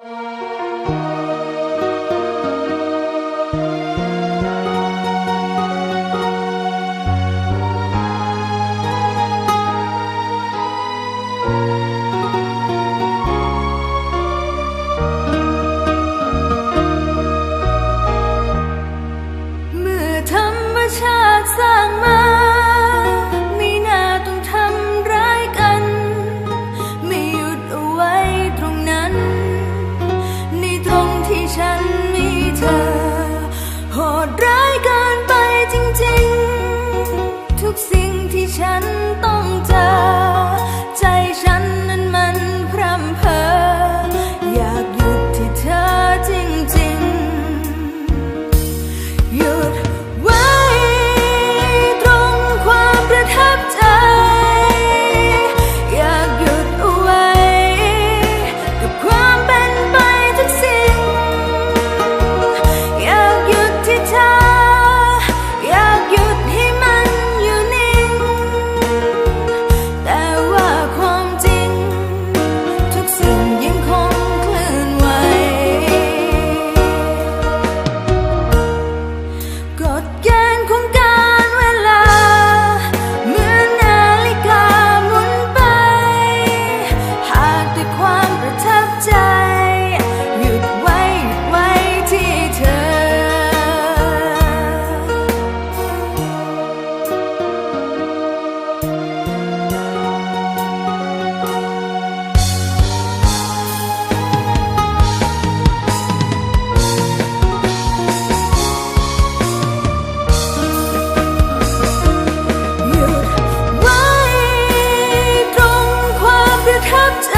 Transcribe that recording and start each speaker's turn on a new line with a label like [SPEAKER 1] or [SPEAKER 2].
[SPEAKER 1] เดร้ายเกินไปจริงๆ ทุกสิ่งที่ฉันต้อง kept